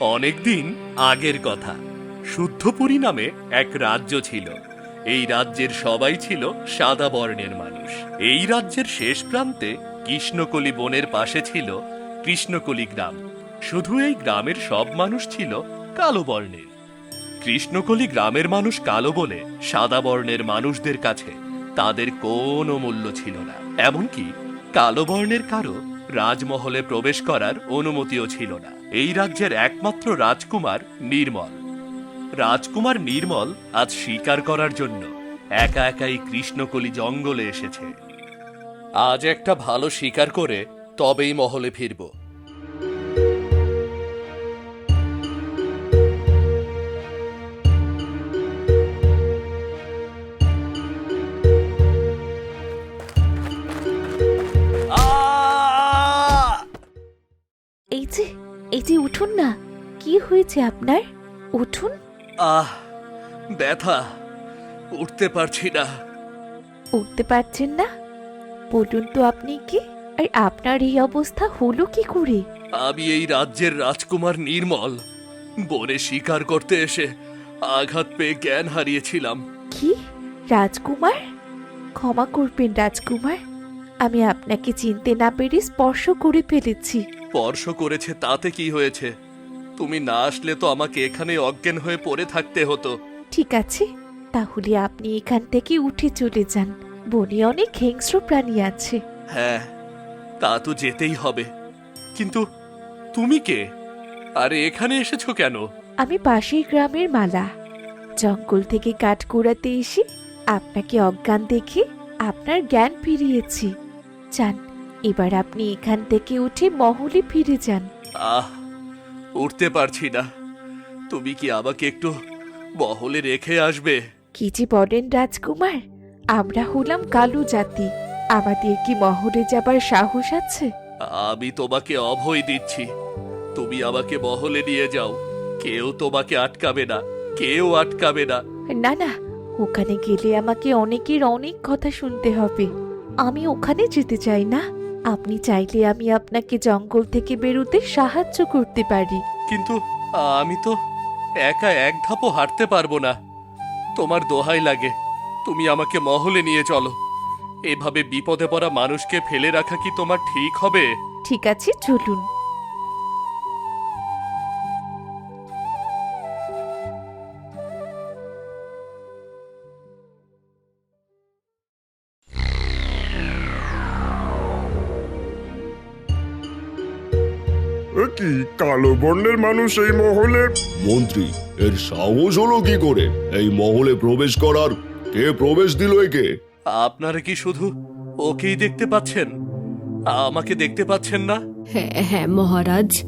অনেকদিন আগের কথা। শুদ্ধপুরী নামে এক রাজ্য ছিল। এই রাজ্যের সবাই ছিল সাদা বর্ণের মানুষ। এই রাজ্যের শেষ প্রান্তে কৃষ্ণকলি বনের পাশে ছিল কৃষ্ণকলি গ্রাম। শুধু এই গ্রামের সব মানুষ ছিল কালো বর্ণের। কৃষ্ণকলি গ্রামের মানুষ কালো বলে সাদা বর্ণের মানুষদের কাছে তাদের কোনো মূল্য ছিল না। এমনকি কালো বর্ণের কারও রাজমহলে প্রবেশ করার অনুমতিও ছিল না। এই রাজ্যের একমাত্র রাজকুমার নির্মল। রাজকুমার নির্মল আজ স্বীকার করার জন্য একা একাই কৃষ্ণকলি জঙ্গলে এসেছে। আজ একটা ভালো শিকার করে তবেই মহলে ফিরব। আপনার? উঠুন। আহ ব্যথা। উঠতে পারছি না। উঠতে পারছেন না? বলুন তো আপনি কি? আর আপনার এই অবস্থা হলো কি করে? আমি এই রাজ্যের রাজকুমার নির্মল। বনে শিকার করতে এসে আঘাত পেয়ে জ্ঞান হারিয়েছিলাম। কি? রাজকুমার? ক্ষমা করবেন রাজকুমার। আমি আপনাকে চিনতে না পেরে স্পর্শ করে ফেলেছি। স্পর্শ করেছে তাতে কি হয়েছে? তুমি না আসলে তো আমাকে এখানে অজ্ঞান হয়ে পড়ে থাকতে হতো। ঠিক আছে তাহলে আপনি এখান থেকে উঠে চলে যান। বনে অনেক হিংস্র প্রাণী আছে। হ্যাঁ তা তো যেতেই হবে। কিন্তু তুমি কে? আরে এখানে এসেছ কেন? আমি পাশের গ্রামের মালা। জঙ্গল থেকে কাঠ কুড়াতে এসে আপনাকে অজ্ঞান দেখে আপনার জ্ঞান ফিরিয়েছি। যান এবার আপনি এখান থেকে উঠে মহলে ফিরে যান। আহ উঠতে পারছি না। তুমি কি আমাকে একটু বহলে রেখে আসবে? কি যে বলেন রাজকুমার আমরা হলাম কালো জাতি। আমাদের কি মহলে যাবার সাহস আছে? আমি তোমাকে অভয় দিচ্ছি। তুমি আমাকে বহলে নিয়ে যাও। কেউ তোমাকে আটকাবে না। কেউ আটকাবে না। না না ওখানে গেলে আমাকে অনেকের অনেক কথা শুনতে হবে। আমি ওখানে যেতে চাই না। আপনি চাইলে আমি আপনাকে জঙ্গল থেকে বেরোতে সাহায্য করতে পারি। কিন্তু আমি তো একা এক ধাপও হাঁটতে পারব না। তোমার দোহাই লাগে। তুমি আমাকে মহলে নিয়ে চলো। এভাবে বিপদে পড়া মানুষকে ফেলে রাখা কি তোমার ঠিক হবে? ঠিক আছে চলুন। কালো বর্ণের মানুষ এই মহলে। মন্ত্রী এর সাহস হলো কি করে? এই মহলে প্রবেশ করার। কে প্রবেশ দিল একে? আপনারা কি শুধু ওকেই দেখতে পাচ্ছেন? আমাকে দেখতে পাচ্ছেন না? হ্যাঁ হ্যাঁ মহারাজ।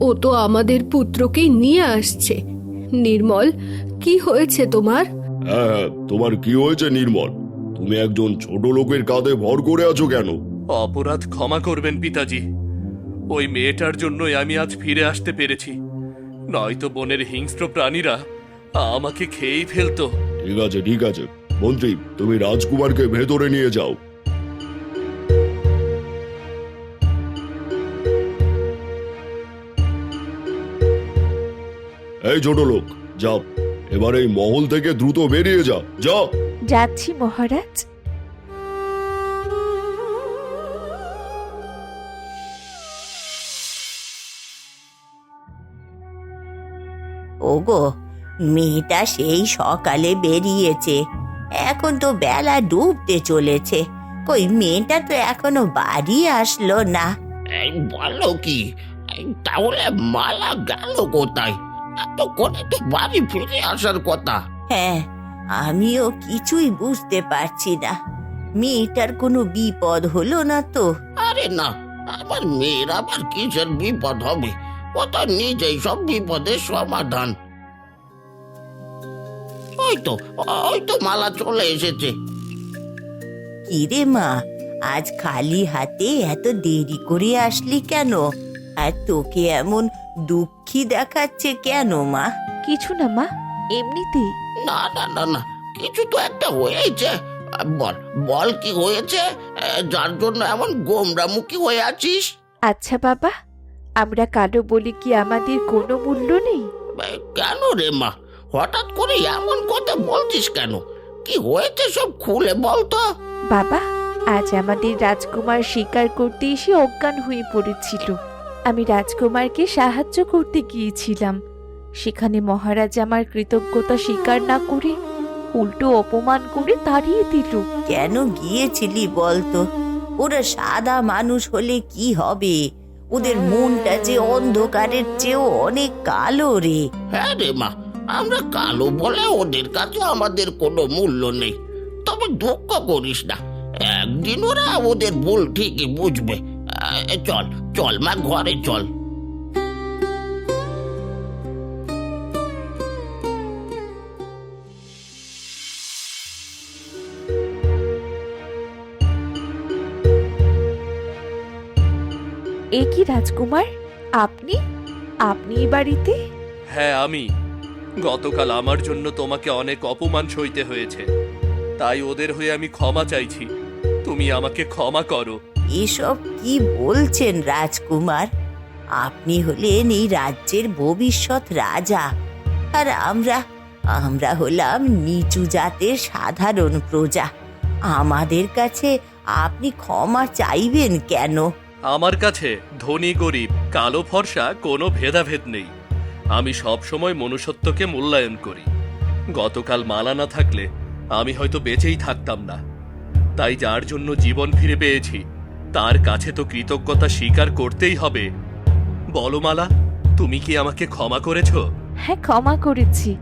ও তো আমাদের পুত্রকেই নিয়ে আসছে। নির্মল কি হয়েছে তোমার? হ্যাঁ হ্যাঁ তোমার কি হয়েছে নির্মল? তুমি একজন ছোট লোকের কাঁধে ভর করে আছো কেন? অপরাধ ক্ষমা করবেন পিতাজি। ওই মেয়েটার জন্যই আমি আজ ফিরে আসতে পেরেছি। নয়তো বনের হিংস্র প্রাণীরা আমাকে খেয়েই ফেলতো। ঠিক আছে ঠিক আছে। মন্ত্রী তুমি রাজকুমারকে ভেতরে নিয়ে যাও। এই ছোট লোক যাও। এবার এই মহল থেকে দ্রুত বেরিয়ে যাও যাও যাচ্ছি মহারাজ। ওগো মেয়েটা সেই সকালে বেরিয়েছে। এখন তো বেলা ডুবতে চলেছে। কই মেয়েটা তো এখনও বাড়ি আসলো না। এই বলো কি এই তাহলে মালা গেল কোথায়? এত করে তো বাড়ি ফিরে আসার কথা। হ্যাঁ আমিও কিছুই বুঝতে পারছি না। মেয়েটার কোনো বিপদ হলো না তো? আরে না আমার মেয়ের আবার কিসের বিপদ হবে? ও তো নিজেই সব বিপদের সমাধান? ওই তো ওই তো মালা চলে এসেছে। কিরে মা আজ খালি হাতে এত দেরি করে আসলি কেন? আর তোকে এমন দুঃখী দেখাচ্ছে কেন মা? কিছু না মা এমনিতেই। না না না না কিছু তো একটা হয়েছে। বল বল কি হয়েছে? যার জন্য এমন গোমরামুখী হয়ে আছিস? আচ্ছা বাবা আমরা কালো বলি কি আমাদের কোনো মূল্য নেই? কেন রে মা? হঠাৎ করে এমন কথা বলছিস কেন? কি হয়েছে সব খুলে বলতো? বাবা আজ আমাদের রাজকুমার শিকার করতে এসে অজ্ঞান হয়ে পড়েছিল। আমি রাজকুমারকে সাহায্য করতে গিয়েছিলাম। সেখানে মহারাজ আমার কৃতজ্ঞতা স্বীকার না করে উল্টো অপমান করে তাড়িয়ে দিল। কেন গিয়েছিলি বলতো? ওরা সাদা মানুষ হলে কি হবে? ওদের মনটা যে অন্ধকারের চেয়েও অনেক কালো রে। হ্যাঁ রে মা, আমরা কালো বলে ওদের কাছে আমাদের কোনো মূল্য নেই। তবে দুঃখ করিস না, একদিন ওরা ওদের ভুল ঠিকই বুঝবে। চল চল মা, ঘরে চল। এ কি রাজকুমার? আপনি? আপনি এই বাড়িতে? হ্যাঁ আমি। গতকাল আমার জন্য তোমাকে অনেক অপমান সইতে হয়েছে। তাই ওদের হয়ে আমি ক্ষমা চাইছি। তুমি আমাকে ক্ষমা করো। এসব কি বলছেন রাজকুমার? আপনি হলেন এই রাজ্যের ভবিষ্যৎ রাজা। আর আমরা আমরা হলাম নিচু জাতের সাধারণ প্রজা। আমাদের কাছে আপনি ক্ষমা চাইবেন কেন? আমার কাছে ধনী গরিব কালো ফর্সা কোনো ভেদাভেদ নেই। আমি সব সময় মনুষ্যত্বকে মূল্যায়ন করি। গতকাল মালা না থাকলে আমি হয়তো বেঁচেই থাকতাম না। তাই যার জন্য জীবন ফিরে পেয়েছি তার কাছে তো কৃতজ্ঞতা স্বীকার করতেই হবে। বলো মালা তুমি কি আমাকে ক্ষমা করেছ? হ্যাঁ ক্ষমা করেছি।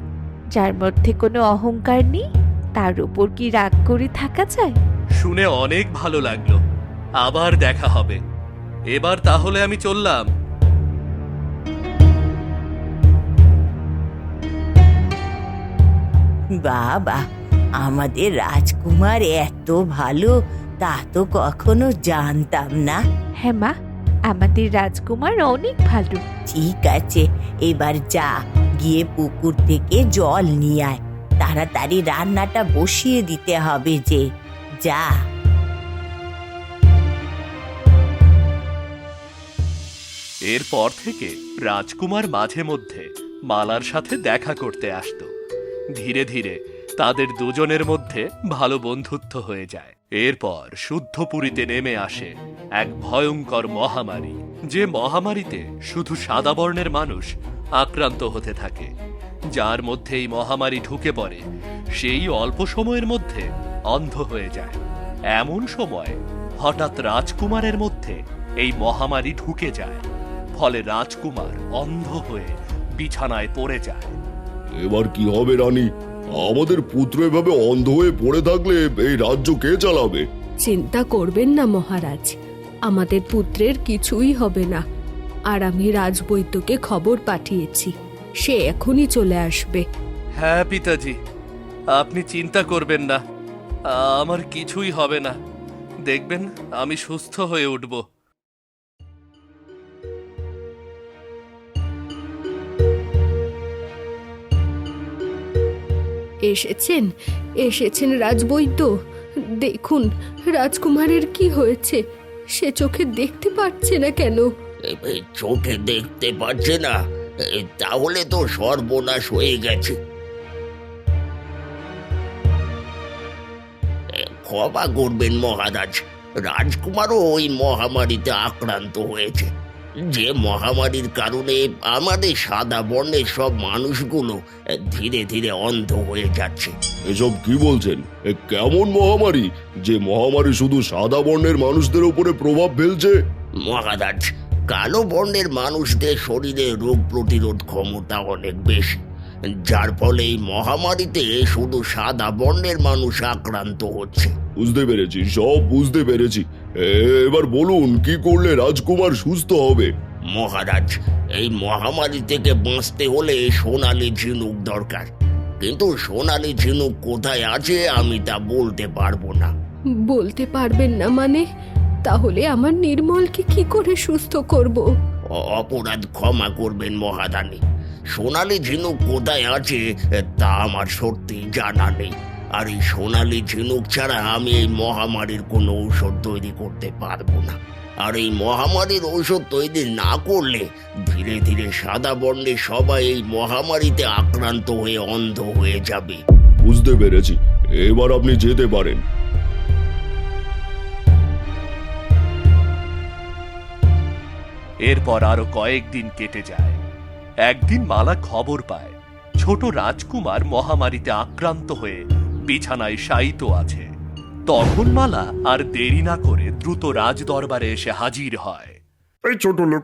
যার মধ্যে কোনো অহংকার নেই তার উপর কি রাগ করে থাকা যায়? শুনে অনেক ভালো লাগল। আবার দেখা হবে। এবার তাহলে আমি চললাম। বাবা আমাদের রাজকুমার এত ভালো তা তো কখনো জানতাম না। হ্যাঁ মা আমাদের রাজকুমার অনেক ভালো। ঠিক আছে এবার যা গিয়ে পুকুর থেকে জল নিয়ে আয়। তাড়াতাড়ি রান্নাটা বসিয়ে দিতে হবে যে। যা। এরপর থেকে রাজকুমার মাঝে মধ্যে মালার সাথে দেখা করতে আসতো। ধীরে ধীরে তাদের দুজনের মধ্যে ভালো বন্ধুত্ব হয়ে যায়। এরপর শুদ্ধপুরীতে নেমে আসে এক ভয়ঙ্কর মহামারী, যে মহামারীতে শুধু সাদা বর্ণের মানুষ আক্রান্ত হতে থাকে। যার মধ্যে এই মহামারী ঢুকে পড়ে, সেই অল্প সময়ের মধ্যে অন্ধ হয়ে যায়। এমন সময় হঠাৎ রাজকুমারের মধ্যে এই মহামারী ঢুকে যায়। ফলে রাজকুমার অন্ধ হয়ে বিছানায় পড়ে যায়। এবার কি হবে রানী? আমাদের পুত্র এভাবে অন্ধ হয়ে পড়ে থাকলে এই রাজ্য কে চালাবে? চিন্তা করবেন না মহারাজ। আমাদের পুত্রের কিছুই হবে না। আর আমি রাজবৈদ্যকে খবর পাঠিয়েছি। সে এখনই চলে আসবে। হ্যাঁ পিতাজি। আপনি চিন্তা করবেন না। আমার কিছুই হবে না। দেখবেন আমি সুস্থ হয়ে উঠব। এসেছেন। এসেছেন রাজবৈদ্য। দেখুন, রাজকুমারের কি হয়েছে। সে চোখে দেখতে পাচ্ছে না কেন? চোখে দেখতে পাচ্ছে না। তাহলে তো সর্বনাশ হয়ে গেছে। ক্ষমা করবেন মহারাজ। রাজকুমারও ওই মহামারীতে আক্রান্ত হয়েছে। যে মহামারীর কারণে আমাদের সাদা বর্ণের সব মানুষগুলো ধীরে ধীরে অন্ধ হয়ে যাচ্ছে। এসব কি বলছেন? এ কেমন মহামারী? যে মহামারী শুধু সাদা বর্ণের মানুষদের উপরে প্রভাব ফেলছে? মহারাজ কালো বর্ণের মানুষদের শরীরে রোগ প্রতিরোধ ক্ষমতা অনেক বেশি। যার ফলে এই মহামারীতে শুধু সাদা বর্ণের মানুষ আক্রান্ত হচ্ছে। বুঝতে পেরেছি সব বুঝতে পেরেছি। এ- এবার বলুন কি করলে রাজকুমার সুস্থ হবে? মহারাজ এই মহামারী থেকে বাঁচতে হলে সোনালি ঝিনুক দরকার। কিন্তু সোনালি ঝিনুক কোথায় আছে আমি তা বলতে পারব না। বলতে পারবেন না মানে? তাহলে আমার নির্মলকে কি করে সুস্থ করব? অপরাধ ক্ষমা করবেন মহাদানী সোনালী ঝিনুক কোথায় আছে তা আমার সত্যি জানা নেই। আর এই সোনালি ঝিনুক ছাড়া আমি এই মহামারীর কোনো ঔষধ তৈরি করতে পারব না। আর এই মহামারীর ঔষধ তৈরি না করলে ধীরে ধীরে সাদা বর্ণের সবাই এই মহামারীতে আক্রান্ত হয়ে অন্ধ হয়ে যাবে। বুঝতে পেরেছি। এবার আপনি যেতে পারেন। এরপর আরও কয়েকদিন কেটে যায়। একদিন মালা খবর পায়। ছোট রাজকুমার মহামারীতে আক্রান্ত হয়ে বিছানায় শায়িত আছে। তখন মালা আর দেরি না করে দ্রুত রাজ দরবারে এসে হাজির হয়। এই ছোট লোক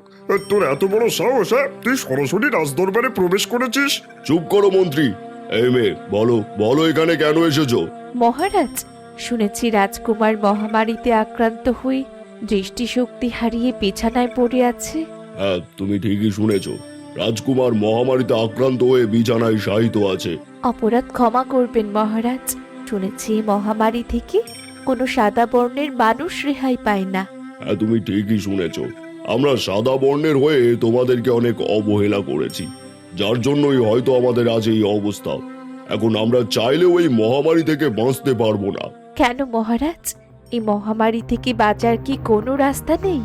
তোর এত বড় সাহস হ্যাঁ? তুই সরাসরি রাজদরবারে প্রবেশ করেছিস? চুপ করো মন্ত্রী। এই মেয়ে বলো বলো এখানে কেন এসেছ? মহারাজ শুনেছি রাজকুমার মহামারীতে আক্রান্ত হয়ে দৃষ্টিশক্তি হারিয়ে বিছানায় পড়ে আছে। হ্যাঁ তুমি ঠিকই শুনেছ। রাজকুমার মহামারীতে আক্রান্ত হয়ে বিছানায় শায়িত আছে। অপরাধ ক্ষমা করবেন মহারাজ। শুনেছি মহামারী থেকে কোনো সাদা বর্ণের মানুষ রেহাই পায় না। হ্যাঁ তুমি ঠিকই শুনেছ। আমরা সাদা বর্ণের হয়ে তোমাদেরকে অনেক অবহেলা করেছি। যার জন্যই হয়তো আমাদের আজ এই অবস্থা। এখন আমরা চাইলেও এই মহামারী থেকে বাঁচতে পারব না। কেন মহারাজ? এই মহামারী থেকে বাঁচার কি কোনো রাস্তা নেই?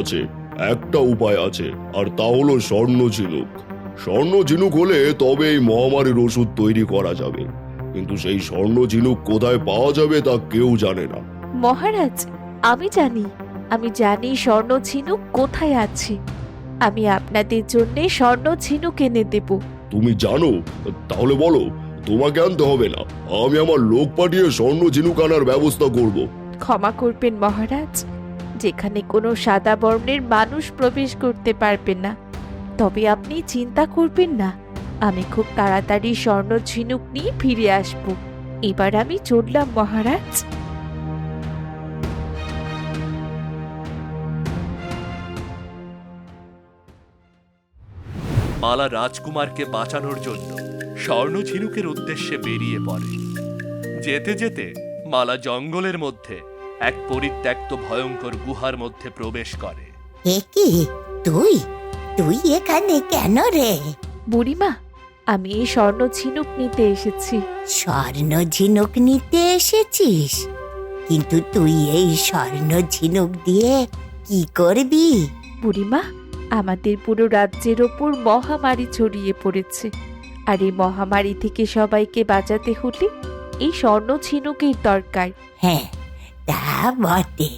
আছে। একটা উপায় আছে আর তা হলো স্বর্ণ ঝিনুক। স্বর্ণ ঝিনুক হলে তবে এই মহামারীর ওষুধ তৈরি করা যাবে। কিন্তু সেই স্বর্ণ ঝিনুক কোথায় পাওয়া যাবে তা কেউ জানে না। মহারাজ আমি জানি। আমি জানি স্বর্ণ ঝিনুক কোথায় আছে। আমি আপনাদের জন্য স্বর্ণ ঝিনুক এনে দেব। তুমি জানো? তাহলে বলো তোমাকে আনতে হবে না। আমি আমার লোক পাঠিয়ে স্বর্ণ ঝিনুক আনার ব্যবস্থা করব। ক্ষমা করবেন মহারাজ। যেখানে কোনো সাদা বর্ণের মানুষ প্রবেশ করতে পারবে না। তবে আপনি চিন্তা করবেন না, আমি খুব তাড়াতাড়ি স্বর্ণ ঝিনুক নিয়ে ফিরে আসব। এবার আমি চললাম, মহারাজ। মালা রাজকুমারকে বাঁচানোর জন্য স্বর্ণ ঝিনুকের উদ্দেশ্যে বেরিয়ে পড়ে। যেতে যেতে মালা জঙ্গলের মধ্যে এক পরিত্যক্ত ভয়ঙ্কর গুহার মধ্যে প্রবেশ করে। এ কি? তুই? তুই এখানে কেন রে? বুড়িমা আমি এই স্বর্ণ ঝিনুক নিতে এসেছি। স্বর্ণ ঝিনুক নিতে এসেছিস? কিন্তু তুই এই স্বর্ণ ঝিনুক দিয়ে কি করবি? বুড়িমা আমাদের পুরো রাজ্যের ওপর মহামারী ছড়িয়ে পড়েছে। আর এই মহামারী থেকে সবাইকে বাঁচাতে হলে এই স্বর্ণ ঝিনুকের দরকার। হ্যাঁ তা বটে।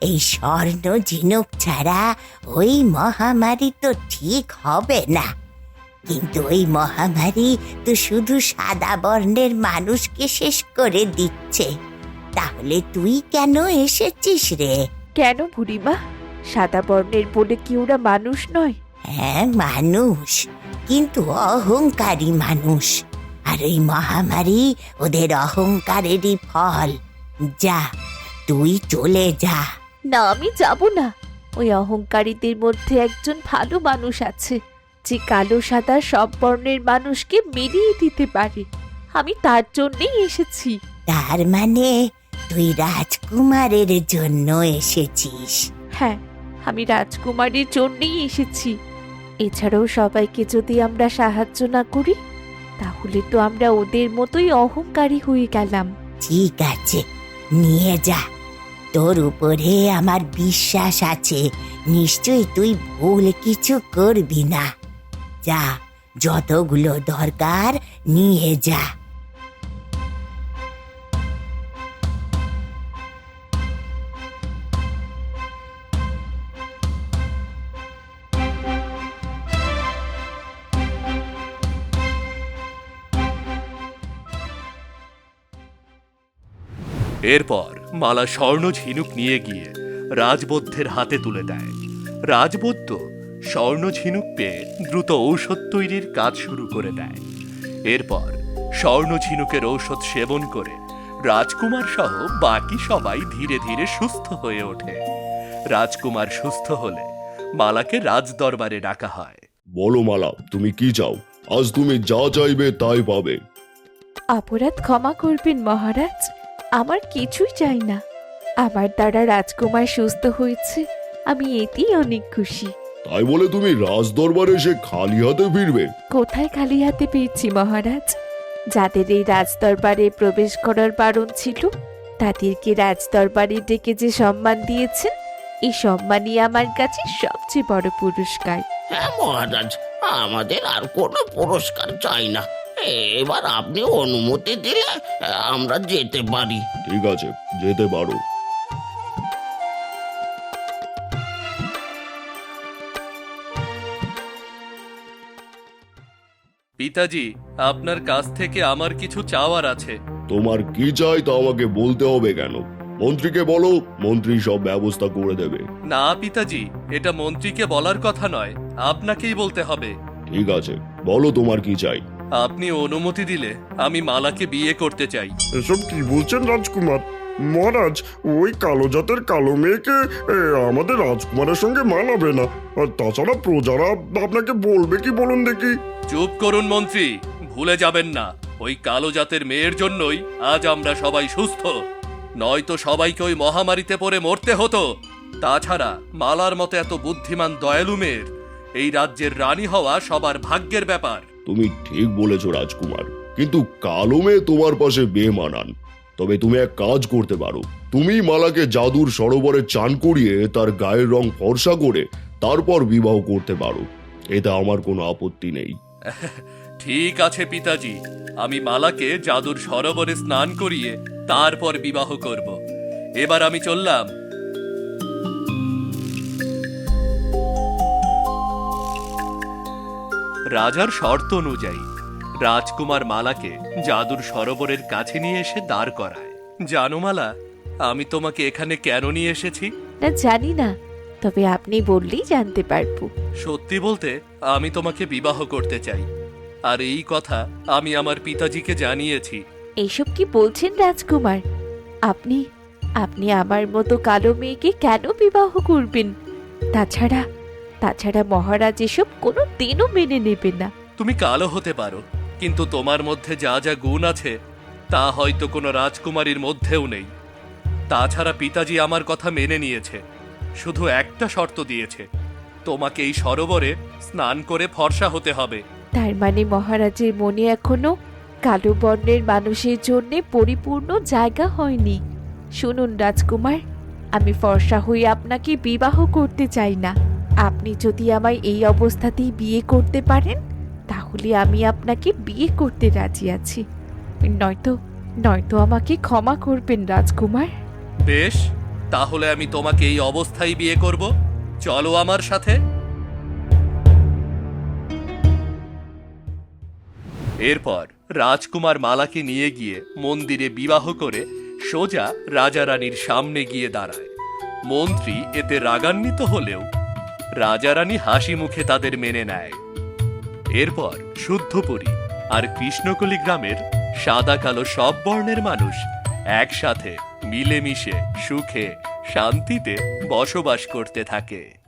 এই স্বর্ণ ঝিনুক ছাড়া ওই মহামারী তো ঠিক হবে না। কিন্তু ওই মহামারী তো শুধু সাদা বর্ণের মানুষকে শেষ করে দিচ্ছে। তাহলে তুই কেন এসেছিস রে? কেন বুড়িমা? সাদা বর্ণের বলে কি ওরা মানুষ নয়? হ্যাঁ মানুষ। কিন্তু অহংকারী মানুষ। আর এই মহামারী ওদের অহংকারেরই ফল। যা তুই চলে যা। না আমি যাব না। ওই অহংকারীদের মধ্যে একজন ভালো মানুষ আছে যে কালো সাদা সব বর্ণের মানুষকে মিলিয়ে দিতে পারে। আমি তার জন্যই এসেছি। তার মানে তুই রাজকুমারের জন্য এসেছিস। হ্যাঁ আমি রাজকুমারীর জন্যই এসেছি। এছাড়াও সবাইকে যদি আমরা সাহায্য না করি তাহলে তো আমরা ওদের মতোই অহংকারী হয়ে গেলাম। ঠিক আছে নিয়ে যা। তোর উপরে আমার বিশ্বাস আছে। নিশ্চয়ই তুই ভুল কিছু করবি না। যা, যতগুলো দরকার নিয়ে যা। এরপর মালা স্বর্ণ ঝিনুক নিয়ে গিয়ে রাজবদ্ধের হাতে তুলে দেয়। রাজবদ্ধ স্বর্ণ ঝিনুক পেয়ে দ্রুত ঔষধ তৈরির কাজ শুরু করে দেয়। এরপর স্বর্ণ ঝিনুকের ঔষধ সেবন করে রাজকুমার সহ বাকি সবাই ধীরে ধীরে সুস্থ হয়ে ওঠে। রাজকুমার সুস্থ হলে মালাকে রাজ দরবারে ডাকা হয়। বলো মালা তুমি কি চাও? আজ তুমি যা চাইবে তাই পাবে। অপরাধ ক্ষমা করবেন মহারাজ। আমার কিছুই চাই না। আমার দ্বারা রাজকুমার সুস্থ হয়েছে। আমি এতেই অনেক খুশি। তাই বলে তুমি রাজদরবারে এসে খালি হাতে ফিরবে? কোথায় খালি হাতে পেয়েছি মহারাজ? যাদের এই রাজদরবারে প্রবেশ করার বারণ ছিল তাদেরকে রাজদরবারে ডেকে যে সম্মান দিয়েছেন এই সম্মানই আমার কাছে সবচেয়ে বড় পুরস্কার। হ্যাঁ মহারাজ আমাদের আর কোনো পুরস্কার চাই না। এবার আপনি অনুমতি দিলে আমরা যেতে পারি। ঠিক আছে যেতে পারো। পিতাজি আপনার কাছ থেকে আমার কিছু চাওয়ার আছে। তোমার কি চাই তা আমাকে বলতে হবে কেন? মন্ত্রীকে বলো মন্ত্রী সব ব্যবস্থা করে দেবে। না পিতাজি এটা মন্ত্রীকে বলার কথা নয় আপনাকেই বলতে হবে। ঠিক আছে বলো তোমার কি চাই। আপনি অনুমতি দিলে আমি মালাকে বিয়ে করতে চাই। এসব কি বলছেন রাজকুমার? মহারাজ ওই কালো জাতের কালো মেয়েকে এ, আমাদের রাজকুমারের সঙ্গে মানাবে না। আর তাছাড়া প্রজারা আপনাকে বলবে কি বলুন দেখি? চুপ করুন মন্ত্রী ভুলে যাবেন না। ওই কালো জাতের মেয়ের জন্যই আজ আমরা সবাই সুস্থ। নয়তো সবাইকে ওই মহামারীতে পড়ে মরতে হতো। তাছাড়া মালার মতো এত বুদ্ধিমান দয়ালু মেয়ের এই রাজ্যের রানী হওয়া সবার ভাগ্যের ব্যাপার। তুমি ঠিক বলেছ, রাজকুমার। কিন্তু কালো মেয়ে তোমার পাশে বেমানান। তবে তুমি এক কাজ করতে পারো। তুমি মালাকে জাদুর সরোবরে চান করিয়ে তার গায়ের রং ফর্সা করে তারপর বিবাহ করতে পারো। এতে আমার কোনো আপত্তি নেই। ঠিক আছে, পিতাজি। আমি মালাকে জাদুর সরোবরে স্নান করিয়ে তারপর বিবাহ করব। এবার আমি চললাম। রাজার শর্ত অনুযায়ী রাজকুমার মালাকে জাদুর সরোবরের কাছে নিয়ে এসে দাঁড় করায়। জানো মালা আমি তোমাকে এখানে কেন নিয়ে এসেছি? না জানি না। তবে আপনি বললেই জানতে পারব। সত্যি বলতে আমি তোমাকে বিবাহ করতে চাই। আর এই কথা আমি আমার পিতাজিকে জানিয়েছি। এইসব কি বলছেন রাজকুমার? আপনি আপনি আমার মতো কালো মেয়েকে কেন বিবাহ করবেন? তাছাড়া তাছাড়া মহারাজ এসব কোনো দিনও মেনে নেবে না। তুমি কালো হতে পারো কিন্তু তোমার মধ্যে যা যা গুণ আছে তা হয়তো কোনো রাজকুমারীর মধ্যেও নেই। তাছাড়া পিতাজি আমার কথা মেনে নিয়েছে শুধু একটা শর্ত দিয়েছে তোমাকে এই সরোবরে স্নান করে ফর্সা হতে হবে। তার মানে মহারাজের মনে এখনও কালো বর্ণের মানুষের জন্য পরিপূর্ণ জায়গা হয়নি। শুনুন রাজকুমার আমি ফর্সা হয়ে আপনাকে বিবাহ করতে চাই না। আপনি যদি আমায় এই অবস্থাতেই বিয়ে করতে পারেন, তাহলে আমি আপনাকে বিয়ে করতে রাজি আছি। নয়তো নয়তো আমাকে ক্ষমা করবেন, রাজকুমার। বেশ, তাহলে আমি তোমাকে এই অবস্থায় বিয়ে করব। চলো আমার সাথে। এরপর রাজকুমার মালাকে নিয়ে গিয়ে মন্দিরে বিবাহ করে সোজা রাজা রানীর সামনে গিয়ে দাঁড়ায়। মন্ত্রী এতে রাগান্বিত হলেও রাজা রানী হাসি মুখে তাদের মেনে নেয়। এরপর শুদ্ধপুরী আর কৃষ্ণকলি গ্রামের সাদা কালো সব বর্ণের মানুষ একসাথে মিলেমিশে সুখে শান্তিতে বসবাস করতে থাকে।